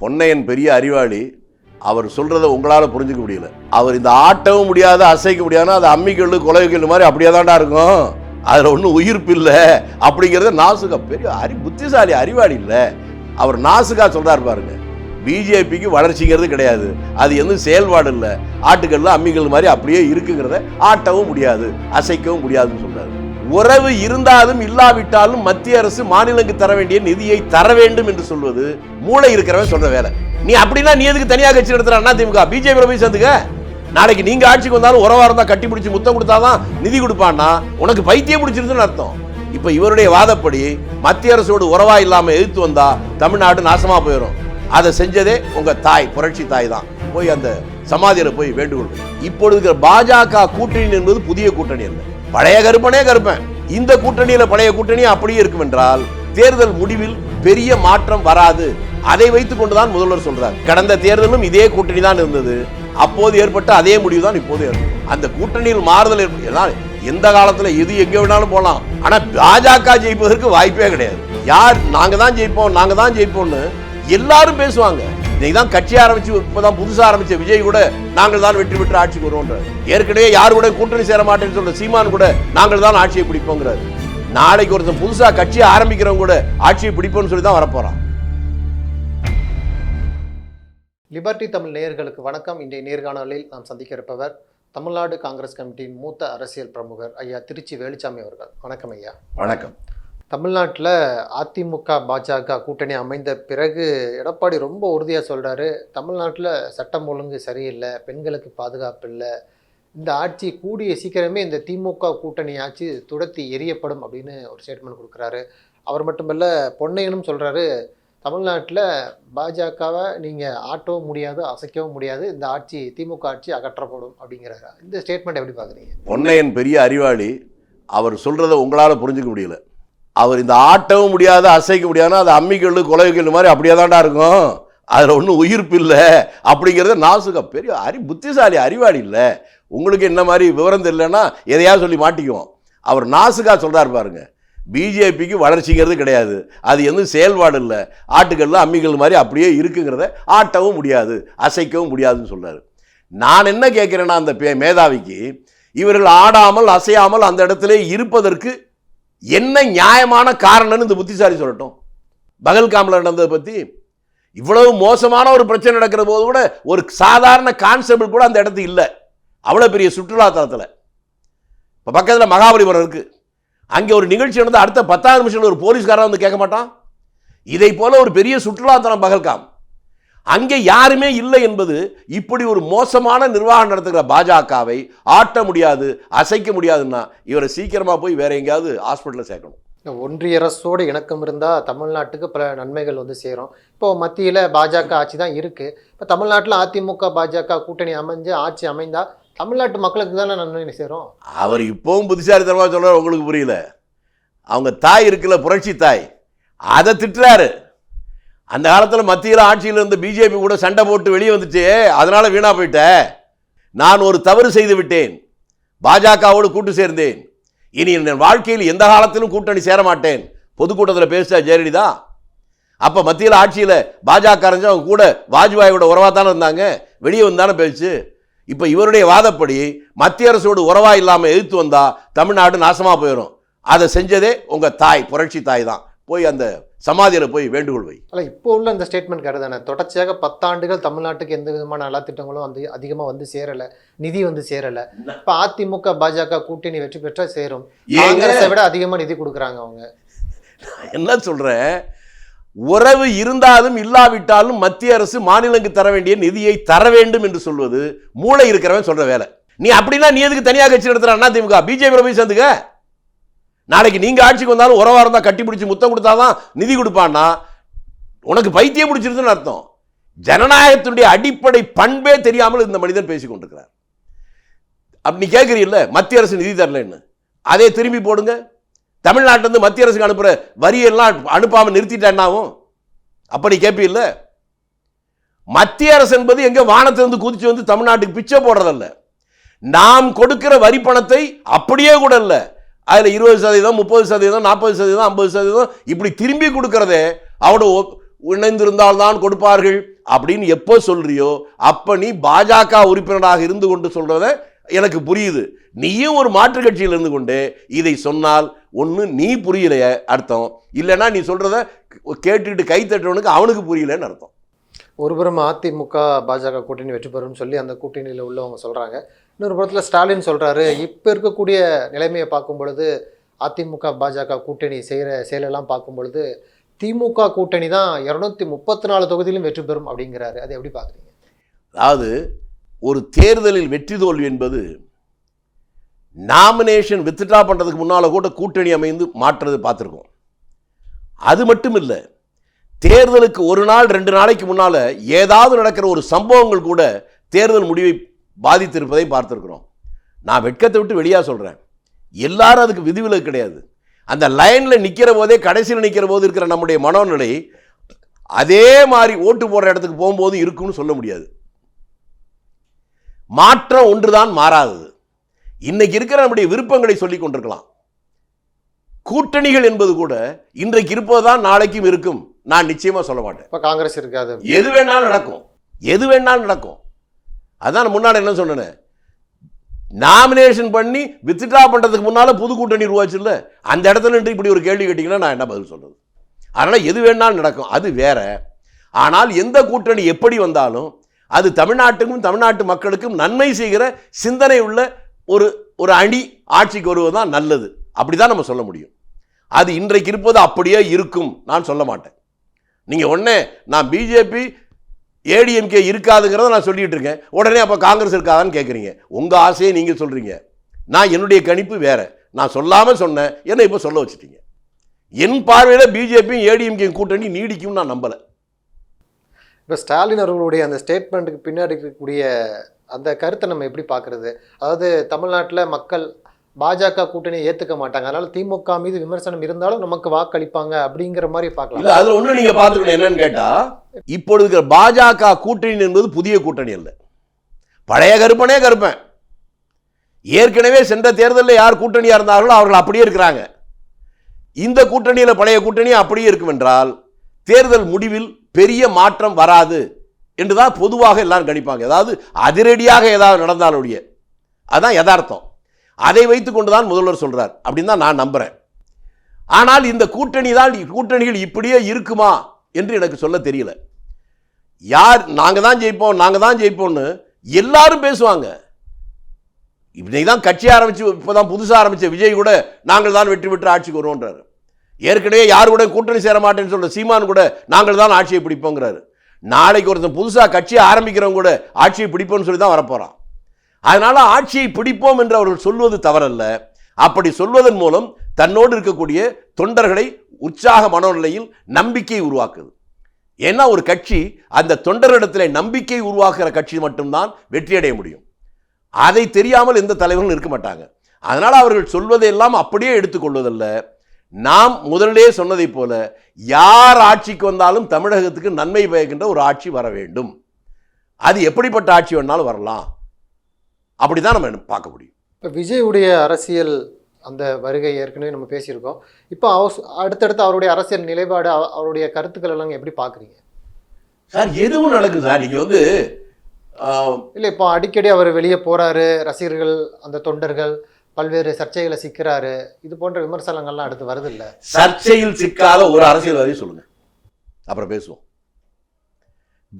பொன்னையன் பெரிய அறிவாளி அவர் சொல்கிறத உங்களால் புரிஞ்சுக்க முடியல. அவர் இந்த ஆட்டவும் முடியாது அசைக்க முடியாதுன்னா அது அம்மிக்கல் கொலைக்கல் மாதிரி அப்படியே தாண்டா இருக்கும். அதில் ஒன்றும் உயிர்ப்பு இல்லை. அப்படிங்கிறத நாசுகா பெரிய அறி புத்திசாலி அறிவாளி இல்லை. அவர் நாசுகா சொல்கிறார் பாருங்க. பிஜேபிக்கு வளர்ச்சிங்கிறது கிடையாது. அது எதுவும் செயல்பாடு இல்லை. ஆட்டுக்கல்ல அம்மிக்கல் மாதிரி அப்படியே இருக்குங்கிறத ஆட்டவும் முடியாது அசைக்கவும் முடியாதுன்னு சொல்றாரு. உறவு இருந்தாலும் இல்லாவிட்டாலும் மத்திய அரசு மாநிலங்களுக்கு தர வேண்டிய நிதியை தர வேண்டும் என்று சொல்வது மூளை இருக்கிறவன் சொல்ற வேலை. நீ அப்படின்னா நீ எதுக்கு தனியாக கட்சி நடத்துற அண்ணா திமுக? பிஜேபி போய் சேர்ந்துக்க. நாளைக்கு நீங்க ஆட்சிக்கு வந்தாலும் உறவா இருந்தா கட்டி பிடிச்சி முத்தம் கொடுத்தாதான் நிதி கொடுப்பான்னா உனக்கு பைத்தியம் பிடிச்சிருந்துன்னு அர்த்தம். இப்ப இவருடைய வாதப்படி மத்திய அரசோடு உறவா இல்லாம எதிர்த்து வந்தா தமிழ்நாடு நாசமா போயிடும் அதை செஞ்சதே உங்க தாய் புரட்சி தாய் தான். போய் அந்த சமாதியில போய் வேண்டுகொள் இப்பொழுது இருக்கிற பாஜக கூட்டணி என்பது புதிய கூட்டணி அல்ல. பழைய கருப்பனே கருப்பன். இந்த கூட்டணியில பழைய கூட்டணி அப்படியே இருக்கும் என்றால் தேர்தல் முடிவில் பெரிய மாற்றம் வராது. அதை வைத்துக் கொண்டுதான் முதல்வர் சொல்றார். கடந்த தேர்தலும் இதே கூட்டணி தான் இருந்தது. அப்போது ஏற்பட்ட அதே முடிவு தான் இப்போது ஏற்படும் அந்த கூட்டணியில் மாறுதல் ஏற்ப- எந்த காலத்துல எது எங்க வேணாலும் போலாம் ஆனா பாஜக ஜெயிப்பதற்கு வாய்ப்பே கிடையாது. யார் நாங்க தான் ஜெயிப்போம் நாங்க தான் ஜெயிப்போம்னு எல்லாரும் பேசுவாங்க. இன்னைக்கு தான் கட்சி ஆரம்பிச்சு இப்பதான் புதுசா ஆரம்பிச்ச விஜய் கூட நாங்கள் தான் வெற்றி பெற்று ஆட்சிக்கு வருவோன்ற ஏற்கனவே யார் கூட கூட்டணி சேர மாட்டேன்னு சொல்ற சீமான் கூட நாங்கள் தான் ஆட்சியை பிடிப்போங்கிறாரு. நாளைக்கு ஒருத்தன் புதுசா கட்சி ஆரம்பிக்கிறவங்க கூட ஆட்சியை பிடிப்போம்னு சொல்லி தான் வரப்போறான். லிபர்டி தமிழ் நேயர்களுக்கு வணக்கம். இன்றைய நேர்காணலில் நாம் சந்திக்க இருப்பவர் தமிழ்நாடு காங்கிரஸ் கமிட்டியின் மூத்த அரசியல் பிரமுகர் ஐயா திருச்சி வேலுச்சாமி அவர்கள். வணக்கம் ஐயா. வணக்கம். தமிழ்நாட்டில் அதிமுக பாஜக கூட்டணி அமைந்த பிறகு எடப்பாடி ரொம்ப உறுதியாக சொல்கிறாரு தமிழ்நாட்டில் சட்டம் ஒழுங்கு சரியில்லை பெண்களுக்கு பாதுகாப்பு இல்லை. இந்த ஆட்சி கூடிய சீக்கிரமே இந்த திமுக கூட்டணி ஆட்சி துடத்தி எரியப்படும் அப்படின்னு ஒரு ஸ்டேட்மெண்ட் கொடுக்குறாரு. அவர் மட்டுமல்ல பொன்னையனும் சொல்கிறாரு தமிழ்நாட்டில் பாஜகவை நீங்கள் ஆட்டவும் முடியாது அசைக்கவும் முடியாது. இந்த ஆட்சி திமுக ஆட்சி அகற்றப்படும் அப்படிங்கிறாரு. இந்த ஸ்டேட்மெண்ட் எப்படி பார்க்குறீங்க பொன்னையன் பெரிய அறிவாளி. அவர் சொல்கிறத உங்களால் புரிஞ்சுக்க முடியல. அவர் இந்த ஆட்டவும் முடியாது அசைக்க முடியாதுன்னா அது அம்மிக்கல் கொலைக்கல் மாதிரி அப்படியே தான்டா இருக்கும். அதில் ஒன்றும் உயிர்ப்பு இல்லை. அப்படிங்கிறத நாசுக பெரிய அறி புத்திசாலி அறிவாளி இல்லை. உங்களுக்கு என்ன மாதிரி விவரம் தெரியலன்னா எதையாவது சொல்லி மாட்டிக்குவோம். அவர் நாசுகா சொல்கிறார் பாருங்க. பிஜேபிக்கு வளர்ச்சிங்கிறது கிடையாது. அது எதுவும் செயல்பாடு இல்லை. ஆட்டுக்கல்ல அம்மிகள் மாதிரி அப்படியே இருக்குங்கிறத ஆட்டவும் முடியாது அசைக்கவும் முடியாதுன்னு சொல்கிறார் நான் என்ன கேட்குறேன்னா அந்த பே- மேதாவிக்கு இவர்கள் ஆடாமல் அசையாமல் அந்த இடத்துல இருப்பதற்கு என்ன நியாயமான காரணம்னு இந்த புத்திசாலி சொல்லட்டும். பகல்காமில் நடந்ததை பற்றி இவ்வளவு மோசமான ஒரு பிரச்சனை நடக்கிற போது கூட ஒரு சாதாரண கான்ஸ்டபிள் கூட அந்த இடத்துக்கு இல்லை. அவ்வளோ பெரிய சுற்றுலாத்தலத்தில். இப்போ பக்கத்தில் மகாபலிபுரம் இருக்குது அங்கே ஒரு நிகழ்ச்சி நடந்து அடுத்த பத்தாவது நிமிஷத்தில் ஒரு போலீஸ்காரன் வந்து கேட்க மாட்டான். இதை போல ஒரு பெரிய சுற்றுலாத்தலம் பகல்காம் அங்கே யாருமே இல்லை என்பது இப்படி ஒரு மோசமான நிர்வாகம் நடத்துகிற பாஜகவை ஆட்ட முடியாது அசைக்க முடியாதுன்னா இவரை சீக்கிரமா போய் வேற எங்கேயாவது ஹாஸ்பிட்டலில் சேர்க்கணும். ஒன்றிய அரசோடு இணக்கம் இருந்தால் தமிழ்நாட்டுக்கு பல நன்மைகள் வந்து சேரும். இப்போ மத்தியில் பாஜக ஆட்சி தான் இருக்குது இப்போ தமிழ்நாட்டில் அதிமுக பாஜக கூட்டணி அமைஞ்சு ஆட்சி அமைந்தா தமிழ்நாட்டு மக்களுக்கு தானே நன்மை சேரும்? அவர் இப்போவும் புத்திசாலித்தனமாக சொல்றாரு உங்களுக்கு புரியல. அவங்க தாய் இருக்குல்ல புரட்சி தாய். அதை திட்டுறாரு. அந்த காலத்தில் மத்தியில் ஆட்சியில் இருந்து பிஜேபி கூட சண்டை போட்டு வெளியே வந்துச்சு. அதனால் வீணாக போயிட்ட. நான் ஒரு தவறு செய்து விட்டேன். பாஜகவோடு கூட்டு சேர்ந்தேன். இனி என் வாழ்க்கையில் எந்த காலத்திலும் கூட்டணி சேர மாட்டேன். பொதுக்கூட்டத்தில் பேசிட்டா ஜெயலலிதா. அப்போ மத்தியில் ஆட்சியில் பாஜக அவங்க கூட வாஜ்பாயோட உறவாக தானே இருந்தாங்க. வெளியே வந்தானே பேச்சு. இப்போ இவருடைய வாதப்படி மத்திய அரசோடு உறவா இல்லாமல் எதிர்த்து வந்தால் தமிழ்நாடு நாசமாக போயிடும் அதை செஞ்சதே உங்கள் தாய் புரட்சி தாய் தான். போய் அந்த சமாதியில போய் வேண்டுகோள் வை. அல்ல இப்போ உள்ள இந்த ஸ்டேட்மெண்ட் கருது தானே? தொடர்ச்சியாக பத்தாண்டுகள் தமிழ்நாட்டுக்கு எந்த விதமான நலத்திட்டங்களும் வந்து அதிகமாக வந்து சேரலை நிதி வந்து சேரலை. இப்போ அதிமுக பாஜக கூட்டணி வெற்றி பெற்றா சேரும்? காங்கிரஸை விட அதிகமாக நிதி கொடுக்குறாங்க அவங்க. என்ன சொல்றேன்? உறவு இருந்தாலும் இல்லாவிட்டாலும் மத்திய அரசு மாநிலங்களுக்கு தர வேண்டிய நிதியை தர வேண்டும் என்று சொல்வது மூளை இருக்கிறவன் சொல்ற வேலை. நீ அப்படின்னா நீ எதுக்கு தனியாக கட்சி நடத்துற? அண்ணா திமுக பிஜேபி போய் சேர்ந்துக்க? நாளைக்கு நீங்கள் ஆட்சிக்கு வந்தாலும் உறவாக இருந்தால் கட்டி பிடிச்சி முத்தம் கொடுத்தாதான் நிதி கொடுப்பான்னா உனக்கு பைத்தியம் பிடிச்சிருதுன்னு அர்த்தம். ஜனநாயகத்தினுடைய அடிப்படை பண்பே தெரியாமல் இந்த மனிதன் பேசி கொண்டிருக்கிறார். அப்படி நீ கேட்குறீல்ல மத்திய அரசு நிதி தரலன்னு அதே திரும்பி போடுங்க. தமிழ்நாட்டிலேருந்து மத்திய அரசுக்கு அனுப்புகிற வரியெல்லாம் அனுப்பாமல் நிறுத்திட்டேன்னாவும் அப்படி கேட்பீல்ல மத்திய அரசு என்பது எங்கே வானத்திலிருந்து குதிச்சு வந்து தமிழ்நாட்டுக்கு பிச்சை போடுறதல்ல. நாம் கொடுக்கிற வரி பணத்தை அப்படியே கூட இல்லை. அதில் இருபது சதவீதம் முப்பது சதவீதம் நாற்பது சதவீதம் ஐம்பது சதவீதம் இப்படி திரும்பி கொடுக்கறதே அவட இணைந்திருந்தால்தான் கொடுப்பார்கள் அப்படின்னு எப்போ சொல்றியோ அப்போ நீ பாஜக உறுப்பினராக இருந்து கொண்டு சொல்கிறத எனக்கு புரியுது. நீயும் ஒரு மாற்று கட்சியில் இருந்து கொண்டு இதை சொன்னால் ஒன்று நீ புரியலைய அர்த்தம். இல்லைன்னா நீ சொல்கிறத கேட்டுக்கிட்டு கை தட்டுறவனுக்கு அவனுக்கு புரியலன்னு அர்த்தம். ஒருபுறம் அதிமுக பாஜக கூட்டணி வெற்றி பெறும்னு சொல்லி அந்த கூட்டணியில் உள்ளவங்க சொல்கிறாங்க இன்னொரு புறத்தில் ஸ்டாலின் சொல்கிறாரு இப்போ இருக்கக்கூடிய நிலைமையை பார்க்கும் பொழுது அதிமுக பாஜக கூட்டணி செய்கிற செயலெல்லாம் பார்க்கும் பொழுது திமுக கூட்டணி தான் இரநூத்தி முப்பத்தி நாலு தொகுதியிலும் வெற்றி பெறும் அப்படிங்கிறாரு. அது எப்படி பார்க்குறீங்க? அதாவது ஒரு தேர்தலில் வெற்றி தோல்வி என்பது நாமினேஷன் வித்ட்ரா பண்ணுறதுக்கு முன்னால் கூட கூட்டணி அமைந்து மாற்றுறது பார்த்துருக்கோம். அது மட்டும் இல்லை தேர்தலுக்கு ஒரு நாள் ரெண்டு நாளைக்கு முன்னால் ஏதாவது நடக்கிற ஒரு சம்பவங்கள் கூட தேர்தல் முடிவை பாதித்திருப்பதை பார்த்துருக்குறோம். நான் வெட்கத்தை விட்டு வெளியாக சொல்கிறேன் எல்லாரும் அதுக்கு விதிவிலக்கு கிடையாது. அந்த லைனில் நிற்கிற போதே கடைசியில் நிற்கிற போது இருக்கிற நம்முடைய மனோநிலை அதே மாதிரி ஓட்டு போடுற இடத்துக்கு போகும்போது இருக்கும்னு சொல்ல முடியாது. மாற்றம் ஒன்றுதான் மாறாதது. இன்னைக்கு இருக்கிற நம்முடைய விருப்பங்களை சொல்லிக் கொண்டிருக்கலாம். கூட்டணிகள் என்பது கூட இன்றைக்கு இருப்பதுதான் நாளைக்கும் இருக்கும். நான் நிச்சயமா சொல்ல மாட்டேன். இப்போ காங்கிரஸ் இருக்காது. எது வேணாலும் நடக்கும். எது வேணாலும் நடக்கும். அதான் முன்னாடி என்ன சொன்னேன்? நாமினேஷன் பண்ணி வித்ட்ரா பண்ணுறதுக்கு முன்னால் புது கூட்டணி உருவாச்சுல்ல அந்த இடத்துல நின்று இப்படி ஒரு கேள்வி கேட்டிங்கன்னா நான் என்ன பதில் சொல்கிறது அதனால் எது வேணாலும் நடக்கும் அது வேற. ஆனால் எந்த கூட்டணி எப்படி வந்தாலும் அது தமிழ்நாட்டுக்கும் தமிழ்நாட்டு மக்களுக்கும் நன்மை செய்கிற சிந்தனை உள்ள ஒரு ஒரு அணி ஆட்சிக்கு வருவது தான் நல்லது. அப்படிதான் நம்ம சொல்ல முடியும். அது இன்றைக்கு இருப்பது அப்படியே இருக்கும் நான் சொல்ல மாட்டேன். நீங்கள் உடனே நான் பிஜேபி ஏடிஎம்கே இருக்காதுங்கிறத நான் சொல்லிட்டு இருக்கேன். உடனே அப்போ காங்கிரஸ் இருக்காதான்னு கேட்குறீங்க உங்கள் ஆசையை நீங்கள் சொல்கிறீங்க நான் என்னுடைய கணிப்பு வேற. நான் சொல்லாமல் சொன்னேன். என்ன இப்போ சொல்ல வச்சுட்டீங்க. என் பார்வையில் பிஜேபியும் ஏடிஎம்கே கூட்டணி நீடிக்கும் நான் நம்பலை. இப்போ ஸ்டாலின் அவர்களுடைய அந்த ஸ்டேட்மெண்ட்டுக்கு பின்னாடி இருக்கக்கூடிய அந்த கருத்தை நம்ம எப்படி பார்க்குறது? அதாவது தமிழ்நாட்டில் மக்கள் பாஜக கூட்டணியை ஏற்றுக்க மாட்டாங்க. அதனால திமுக மீது விமர்சனம் இருந்தாலும் நமக்கு வாக்களிப்பாங்க அப்படிங்கிற மாதிரி பார்க்கலாம். அதுல ஒண்ணு நீங்க பாத்துக்கணும் என்னன்னு கேட்டா இப்பொழுது இருக்கிற பாஜக கூட்டணி என்பது புதிய கூட்டணி அல்ல. பழைய கருப்பனே கருப்பேன். ஏற்கனவே சென்ற தேர்தலில் யார் கூட்டணியாக இருந்தார்களோ அவர்கள் அப்படியே இருக்கிறாங்க. இந்த கூட்டணியில் பழைய கூட்டணி அப்படியே இருக்கும் என்றால் தேர்தல் முடிவில் பெரிய மாற்றம் வராது என்று தான் பொதுவாக எல்லாரும் கணிப்பாங்க. அதாவது அதிரடியாக ஏதாவது நடந்தாலுடைய அதுதான் யதார்த்தம். அதை வைத்துக்கொண்டு தான் முதல்வர் சொல்கிறார் அப்படின்னு தான் நான் நம்புகிறேன் ஆனால் இந்த கூட்டணி தான் கூட்டணிகள் இப்படியே இருக்குமா? என்று எனக்கு சொல்ல தெரியல. யார் நாங்கள் தான் ஜெயிப்போம் நாங்கள் தான் ஜெயிப்போம்னு எல்லாரும் பேசுவாங்க. இன்னைக்கு தான் கட்சி இப்போ தான் புதுசாக ஆரம்பித்த விஜய் கூட நாங்கள் தான் வெற்றி பெற்று ஆட்சிக்கு வருவோன்றாரு. ஏற்கனவே யார் கூட கூட்டணி சேர மாட்டேன்னு சொல்கிற சீமான் கூட நாங்கள் தான் ஆட்சியை பிடிப்போங்கிறாரு. நாளைக்கு ஒருத்தன் புதுசாக கட்சியை ஆரம்பிக்கிறவங்க கூட ஆட்சியை பிடிப்போம்னு சொல்லி தான் வரப்போகிறான் அதனால் ஆட்சியை பிடிப்போம் என்று அவர்கள் சொல்வது தவறல்ல. அப்படி சொல்வதன் மூலம் தன்னோடு இருக்கக்கூடிய தொண்டர்களை உற்சாக மனோநிலையில் நம்பிக்கை உருவாக்குது. ஏன்னா ஒரு கட்சி அந்த தொண்டர்களிடத்தில் நம்பிக்கை உருவாக்குற கட்சி மட்டும்தான் வெற்றியடைய முடியும். அதை தெரியாமல் எந்த தலைவர்களும் இருக்க மாட்டாங்க. அதனால் அவர்கள் சொல்வதையெல்லாம் அப்படியே எடுத்துக்கொள்வதல்ல. நாம் முதலிலே சொன்னதைப் போல யார் ஆட்சிக்கு வந்தாலும் தமிழகத்துக்கு நன்மை பயக்கின்ற ஒரு ஆட்சி வர வேண்டும். அது எப்படிப்பட்ட ஆட்சி வேணாலும் வரலாம். அப்படிதான் நம்ம பார்க்க முடியும். இப்போ விஜயுடைய அரசியல் அந்த வருகை ஏற்கனவே நம்ம பேசியிருக்கோம். இப்போ அவ- அடுத்தடுத்து அவருடைய அரசியல் நிலைப்பாடு அவ- அவருடைய கருத்துக்கள் எல்லாம் எப்படி பார்க்குறீங்க? சார் எதுவும் நடக்குது சார்? நீங்க வந்து இல்லை இப்போ அடிக்கடி அவர் வெளியே போறாரு ரசிகர்கள் அந்த தொண்டர்கள் பல்வேறு சர்ச்சைகளை சிக்கிறாரு. இது போன்ற விமர்சனங்கள்லாம் அடுத்து வருது இல்ல சர்ச்சையில் சிக்காத ஒரு அரசியல்வாதி சொல்லுங்க. அப்புறம் பேசுவோம்.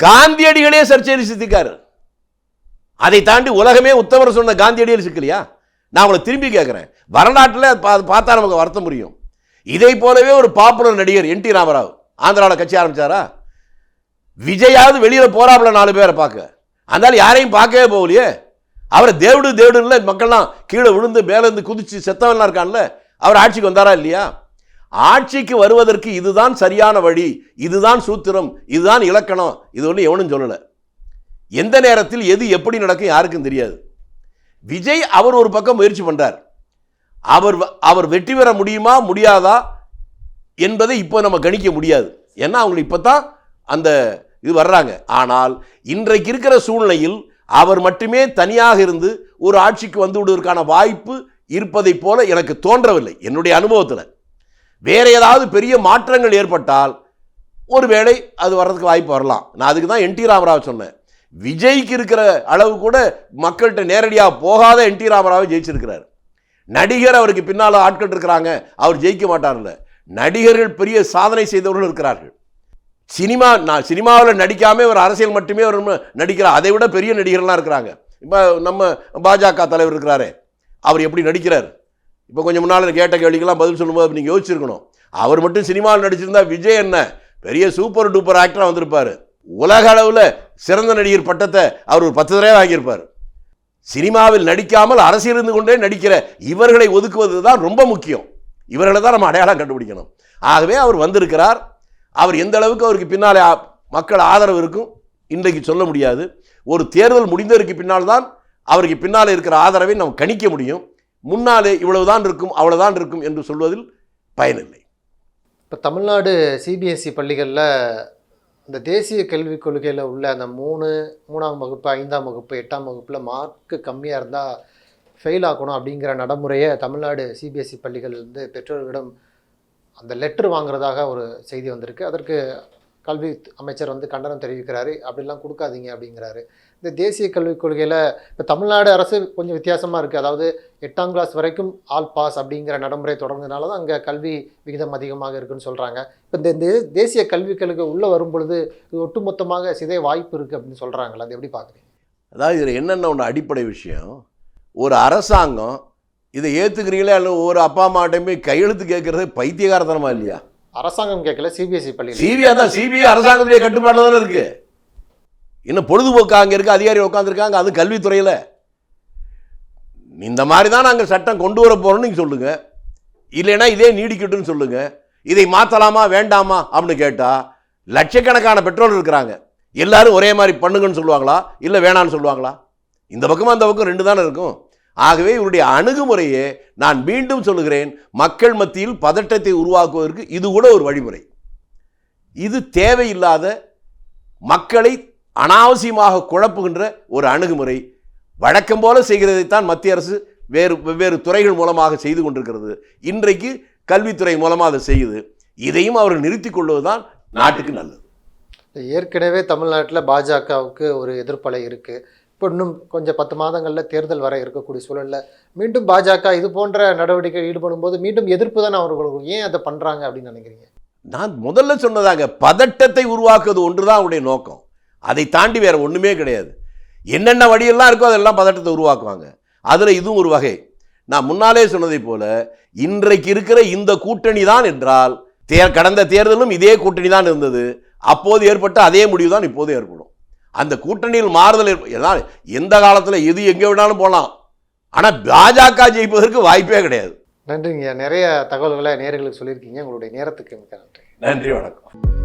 காந்தியடிகளே சர்ச்சையில் சித்திக்காரு. அதை தாண்டி உலகமே உத்தமர் சொன்ன காந்தியடிகள் சிக்கலையா? நான் உங்களை திரும்பி கேட்குறேன் வரலாற்றில் அது பா- பார்த்தா நமக்கு வருத்தம் புரியும். இதை போலவே ஒரு பாப்புலர் நடிகர் என் டி ராமராவ். ஆந்திராவில் கட்சி ஆரம்பித்தாரா விஜயாவது வெளியில் போகிறாப்புல நாலு பேரை பார்க்க. அதனால யாரையும் பார்க்கவே போகலையே. அவரை தேவடு தேவடுல மக்கள்லாம் கீழே விழுந்து மேலேருந்து குதித்து செத்தவன்லாம் இருக்கான்ல. அவர் ஆட்சிக்கு வந்தாரா இல்லையா? ஆட்சிக்கு வருவதற்கு இதுதான் சரியான வழி இதுதான் சூத்திரம் இதுதான் இலக்கணம். இது ஒன்று எவனும் சொல்லலை. எந்த நேரத்தில் எது எப்படி நடக்கும் யாருக்கும் தெரியாது. விஜய் அவர் ஒரு பக்கம் முயற்சி பண்ணுறார் அவர் அவர் வெற்றி பெற முடியுமா முடியாதா என்பதை இப்போ நம்ம கணிக்க முடியாது. ஏன்னா அவங்களுக்கு இப்போ தான் அந்த இது வர்றாங்க. ஆனால் இன்றைக்கு இருக்கிற சூழ்நிலையில் அவர் மட்டுமே தனியாக இருந்து ஒரு ஆட்சிக்கு வந்து விடுவதற்கான வாய்ப்பு இருப்பதைப் போல எனக்கு தோன்றவில்லை என்னுடைய அனுபவத்தில். வேறு ஏதாவது பெரிய மாற்றங்கள் ஏற்பட்டால் ஒருவேளை அது வர்றதுக்கு வாய்ப்பு வரலாம். நான் அதுக்கு தான் என் டி ராமராவ் சொன்னேன். விஜய்க்கு இருக்கிற அளவு கூட மக்கள்கிட்ட நேரடியாக போகாத என் டி ராமராவை ஜெயிச்சிருக்கிறார். நடிகர் அவருக்கு பின்னால் ஆட்கள் இருக்கிறாங்க அவர் ஜெயிக்க மாட்டார்ல நடிகர்கள் பெரிய சாதனை செய்தவர்கள் இருக்கிறார்கள். சினிமா நான் சினிமாவில் நடிக்காமல் ஒரு அரசியல் மட்டுமே அவர் நடிக்கிறார் அதை விட பெரிய நடிகர்லாம் இருக்கிறாங்க. இப்போ நம்ம பாஜக தலைவர் இருக்கிறாரே அவர் எப்படி நடிக்கிறார்? இப்போ கொஞ்சம் முன்னால் கேட்ட கேள்விக்கெல்லாம் பதில் சொல்லும்போது நீங்கள் யோசிச்சிருக்கணும். அவர் மட்டும் சினிமாவில் நடிச்சிருந்தா விஜய் என்ன? பெரிய சூப்பர் டூப்பர் ஆக்டராக வந்திருப்பார். உலக அளவில் சிறந்த நடிகர் பட்டத்தை அவர் ஒரு பத்து தடவை வாங்கியிருப்பார். சினிமாவில் நடிக்காமல் அரசியல் இருந்து கொண்டே நடிக்கிற இவர்களை ஒதுக்குவது தான் ரொம்ப முக்கியம். இவர்களை தான் நம்ம அடையாளம் கண்டுபிடிக்கணும். ஆகவே அவர் வந்திருக்கிறார். அவர் எந்த அளவுக்கு அவருக்கு பின்னாலே மக்கள் ஆதரவு இருக்கும் இன்றைக்கு சொல்ல முடியாது. ஒரு தேர்தல் முடிந்ததற்கு பின்னால் தான் அவருக்கு பின்னால் இருக்கிற ஆதரவை நாம் கணிக்க முடியும். முன்னாலே இவ்வளவுதான் இருக்கும் அவ்வளவுதான் இருக்கும் என்று சொல்வதில் பயனில்லை. இப்போ தமிழ்நாடு சிபிஎஸ்சி பள்ளிகளில் இந்த தேசிய கல்விக் கொள்கையில் உள்ள அந்த மூணு மூணாம் வகுப்பு ஐந்தாம் வகுப்பு எட்டாம் வகுப்பில் மார்க்கு கம்மியாக இருந்தால் ஃபெயில் ஆக்கணும் அப்படிங்கிற நடைமுறையை தமிழ்நாடு சிபிஎஸ்சி பள்ளிகள் வந்து பெற்றோர்களிடம் அந்த லெட்டர் வாங்குறதாக ஒரு செய்தி வந்திருக்கு. அதற்கு கல்வி அமைச்சர் வந்து கண்டனம் தெரிவிக்கிறாரு. அப்படிலாம் கொடுக்காதீங்க அப்படிங்கிறாரு. இந்த தேசிய கல்விக் கொள்கையில் இப்போ தமிழ்நாடு அரசு கொஞ்சம் வித்தியாசமாக இருக்குது அதாவது எட்டாம் கிளாஸ் வரைக்கும் ஆல் பாஸ் அப்படிங்கிற நடைமுறை தொடர்ந்ததுனால தான் அங்கே கல்வி விகிதம் அதிகமாக இருக்குன்னு சொல்கிறாங்க இப்போ இந்த தேசிய கல்விக் கொள்கை உள்ளே வரும் பொழுது இது ஒட்டுமொத்தமாக சிதைய வாய்ப்பு இருக்குது அப்படின்னு சொல்கிறாங்களா அது எப்படி பார்க்குறீங்க அதாவது இதில் என்னென்ன ஒன்று அடிப்படை விஷயம்? ஒரு அரசாங்கம் இதை ஏற்றுக்கிறீங்களே அல்ல ஒவ்வொரு அப்பா அம்மாட்டையுமே கையெழுத்து கேட்கறது பைத்தியகாரத்தனமா இல்லையா? அரசாங்கம் கேட்கல சிபிஎஸ்சி பள்ளியில். சிபிஐ தான் சிபிஐ அரசாங்கத்துடைய கட்டுப்பாட்டில் தானே இருக்கு. இன்னும் பொழுதுபோக்கு அங்கே இருக்க அதிகாரி உட்காந்துருக்காங்க அது கல்வித்துறையில். இந்த மாதிரி தான் நாங்கள் சட்டம் கொண்டு வர போகிறோம்னு நீங்கள் இல்லைன்னா இதே நீடிக்கட்டும்னு சொல்லுங்கள் இதை மாற்றலாமா வேண்டாமா அப்படின்னு கேட்டால் லட்சக்கணக்கான பெட்ரோல் இருக்கிறாங்க. எல்லாரும் ஒரே மாதிரி பண்ணுங்கன்னு சொல்லுவாங்களா? இல்லை வேணான்னு சொல்லுவாங்களா? இந்த பக்கமும் அந்த பக்கம் ரெண்டு தானே இருக்கும். ஆகவே இவருடைய அணுகுமுறையே நான் மீண்டும் சொல்லுகிறேன் மக்கள் மத்தியில் பதட்டத்தை உருவாக்குவதற்கு இது கூட ஒரு வழிமுறை. இது தேவையில்லாத மக்களை அனாவசியமாக குழப்புகின்ற ஒரு அணுகுமுறை வழக்கம் போல செய்கிறதைத்தான் மத்திய அரசு வேறு வெவ்வேறு துறைகள் மூலமாக செய்து கொண்டிருக்கிறது. இன்றைக்கு கல்வித்துறை மூலமாக அதை செய்யுது. இதையும் அவர்கள் நிறுத்திக் கொள்வதுதான் நாட்டுக்கு நல்லது. ஏற்கனவே தமிழ்நாட்டில் பாஜகவுக்கு ஒரு எதிர்ப்பலை இருக்குது இப்போ இன்னும் கொஞ்சம் பத்து மாதங்களில் தேர்தல் வர இருக்கக்கூடிய சூழலில் மீண்டும் பாஜக இது போன்ற நடவடிக்கை ஈடுபடும் போது மீண்டும் எதிர்ப்பு தானே அவர்களுக்கு ஏன் அதை பண்ணுறாங்க அப்படின்னு நினைக்கிறீங்க? நான் முதல்ல சொன்னதாங்க பதட்டத்தை உருவாக்குவது ஒன்றுதான் அவருடைய நோக்கம். அதை தாண்டி வேற ஒண்ணுமே கிடையாது. என்னென்ன வழியெல்லாம் இருக்கோ அதெல்லாம் பதட்டத்தை உருவாக்குவாங்க. அதுல இதுவும் ஒரு வகை. நான் முன்னாலே சொன்னதை போல இன்றைக்கு இருக்கிற இந்த கூட்டணி தான் என்றால் தே கடந்த தேர்தலும் இதே கூட்டணி தான் இருந்தது. அப்போது ஏற்பட்ட அதே முடிவு தான் இப்போது ஏற்படும். அந்த கூட்டணியில் மாறுதல் ஏன்னா எந்த காலத்தில் எது எங்கே வேணாலும் போகலாம் ஆனால் பாஜக ஜெயிப்பதற்கு வாய்ப்பே கிடையாது. நன்றிங்க. நிறைய தகவல்களை நேர்களுக்கு சொல்லியிருக்கீங்க. உங்களுடைய நேரத்துக்கு மிக்க நன்றி. நன்றி வணக்கம்.